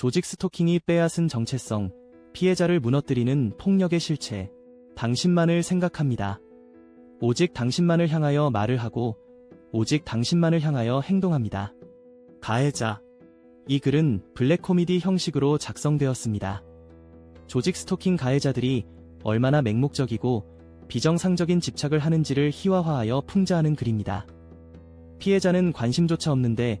조직 스토킹이 빼앗은 정체성, 피해자를 무너뜨리는 폭력의 실체. 당신만을 생각합니다. 오직 당신만을 향하여 말을 하고, 오직 당신만을 향하여 행동합니다. 가해자. 이 글은 블랙 코미디 형식으로 작성되었습니다. 조직 스토킹 가해자들이 얼마나 맹목적이고 비정상적인 집착을 하는지를 희화화하여 풍자하는 글입니다. 피해자는 관심조차 없는데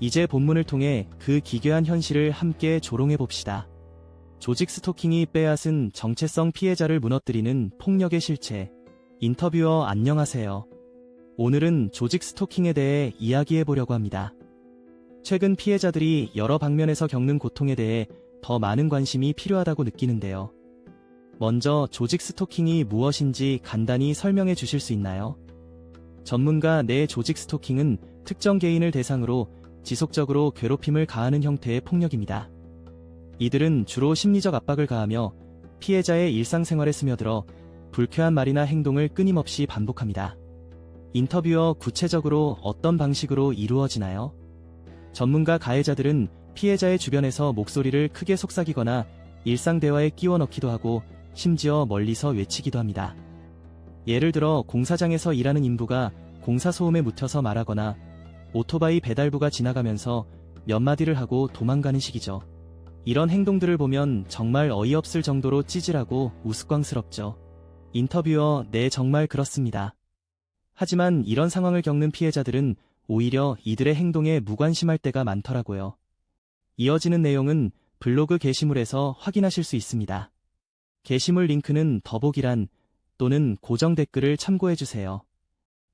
이제 본문을 통해 그 기괴한 현실을 함께 조롱해 봅시다. 조직 스토킹이 빼앗은 정체성 피해자를 무너뜨리는 폭력의 실체. 인터뷰어 안녕하세요. 오늘은 조직 스토킹에 대해 이야기해 보려고 합니다. 최근 피해자들이 여러 방면에서 겪는 고통에 대해 더 많은 관심이 필요하다고 느끼는데요. 먼저 조직 스토킹이 무엇인지 간단히 설명해 주실 수 있나요? 전문가 내 조직 스토킹은 특정 개인을 대상으로 지속적으로 괴롭힘을 가하는 형태의 폭력입니다. 이들은 주로 심리적 압박을 가하며 피해자의 일상생활에 스며들어 불쾌한 말이나 행동을 끊임없이 반복합니다. 인터뷰어 구체적으로 어떤 방식으로 이루어지나요? 전문가 가해자들은 피해자의 주변에서 목소리를 크게 속삭이거나 일상 대화에 끼워 넣기도 하고 심지어 멀리서 외치기도 합니다. 예를 들어 공사장에서 일하는 인부가 공사 소음에 묻혀서 말하거나 오토바이 배달부가 지나가면서 몇 마디를 하고 도망가는 식이죠. 이런 행동들을 보면 정말 어이없을 정도로 찌질하고 우스꽝스럽죠. 인터뷰어 네 정말 그렇습니다. 하지만 이런 상황을 겪는 피해자들은 오히려 이들의 행동에 무관심할 때가 많더라고요. 이어지는 내용은 블로그 게시물에서 확인하실 수 있습니다. 게시물 링크는 더보기란 또는 고정 댓글을 참고해주세요.